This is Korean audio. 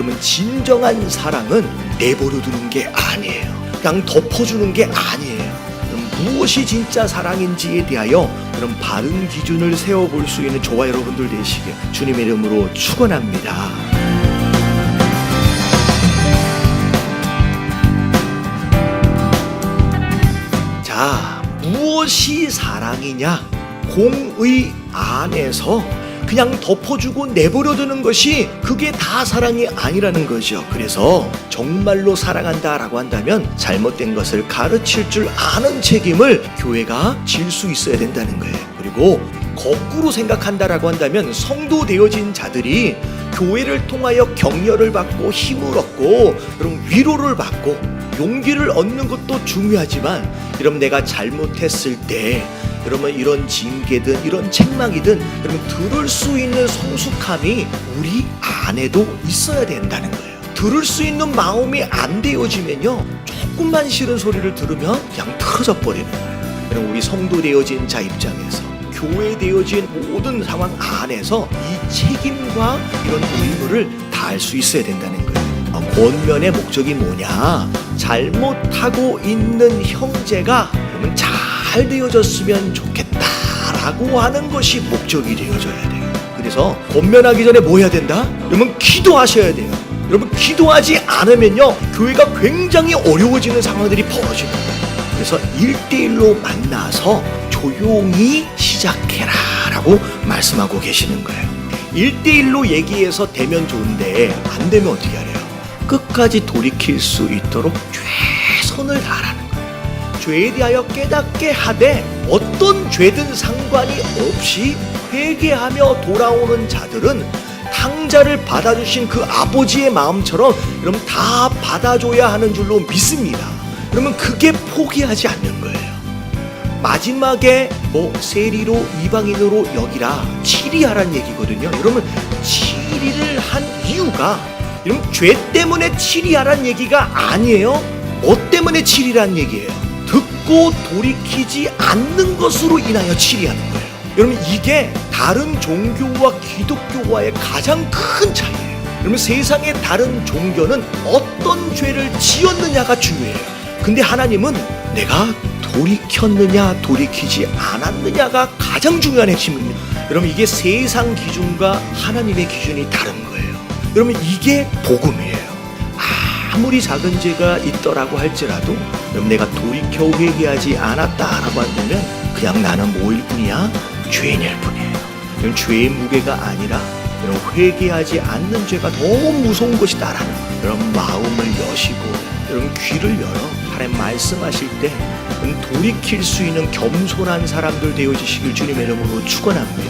여러분 진정한 사랑은 내버려 두는 게 아니에요. 그냥 덮어주는 게 아니에요. 그럼 무엇이 진짜 사랑인지에 대하여 그런 바른 기준을 세워볼 수 있는 저와 여러분들 되시길 주님의 이름으로 축원합니다. 자, 무엇이 사랑이냐? 공의 안에서 그냥 덮어주고 내버려 두는 것이 그게 다 사랑이 아니라는 거죠. 그래서 정말로 사랑한다 라고 한다면 잘못된 것을 가르칠 줄 아는 책임을 교회가 질 수 있어야 된다는 거예요. 그리고 거꾸로 생각한다라고 한다면 성도 되어진 자들이 교회를 통하여 격려를 받고 힘을 얻고 그런 위로를 받고 용기를 얻는 것도 중요하지만 여러분 내가 잘못했을 때 여러분 이런 징계든 이런 책망이든 여러분 들을 수 있는 성숙함이 우리 안에도 있어야 된다는 거예요. 들을 수 있는 마음이 안 되어지면요 조금만 싫은 소리를 들으면 그냥 틀어져 버리는 거예요. 여러분 우리 성도 되어진 자 입장에서 교회 되어진 모든 상황 안에서 이 책임과 이런 의무를 다할 수 있어야 된다는 거예요. 어, 권면의 목적이 뭐냐? 잘못하고 있는 형제가 그러면 잘 되어졌으면 좋겠다라고 하는 것이 목적이 되어져야 돼요. 그래서 권면하기 전에 뭐 해야 된다? 여러분 기도하셔야 돼요. 여러분 기도하지 않으면요 교회가 굉장히 어려워지는 상황들이 거예요. 그래서 일대일로 만나서 조용히 시작해라 라고 말씀하고 계시는 거예요. 일대일로 얘기해서 되면 좋은데 안 되면 어떻게 하래요? 끝까지 돌이킬 수 있도록 최선을 거예요. 죄에 대하여 깨닫게 하되 어떤 죄든 상관이 없이 회개하며 돌아오는 자들은 탕자를 받아주신 그 아버지의 마음처럼 여러분 다 받아줘야 하는 줄로 믿습니다. 그러면 그게 포기하지 않는 거예요. 마지막에 뭐 세리로 이방인으로 여기라 치리하란 얘기거든요. 여러분 치리를 한 이유가 여러분 죄 때문에 치리하란 얘기가 아니에요. 뭐 때문에 치리란 얘기예요. 듣고 돌이키지 않는 것으로 인하여 치리하는 거예요. 여러분 이게 다른 종교와 기독교와의 가장 큰 차이예요. 여러분 세상의 다른 종교는 어떤 죄를 지었느냐가 중요해요. 근데 하나님은 내가 돌이켰느냐 돌이키지 않았느냐가 가장 중요한 핵심입니다. 여러분 이게 세상 기준과 하나님의 기준이 다른 거예요. 여러분 이게 복음이에요. 아무리 작은 죄가 있더라고 할지라도 여러분 내가 돌이켜 회개하지 않았다라고 한다면 그냥 나는 뭐일 뿐이야? 죄인일 뿐이에요. 여러분 죄의 무게가 아니라 여러분 회개하지 않는 죄가 너무 무서운 것이다라는 여러분 마음을 여시고 여러분 귀를 열어 하나님 말씀하실 때 돌이킬 수 있는 겸손한 사람들 되어지시길 주님의 이름으로 축원합니다.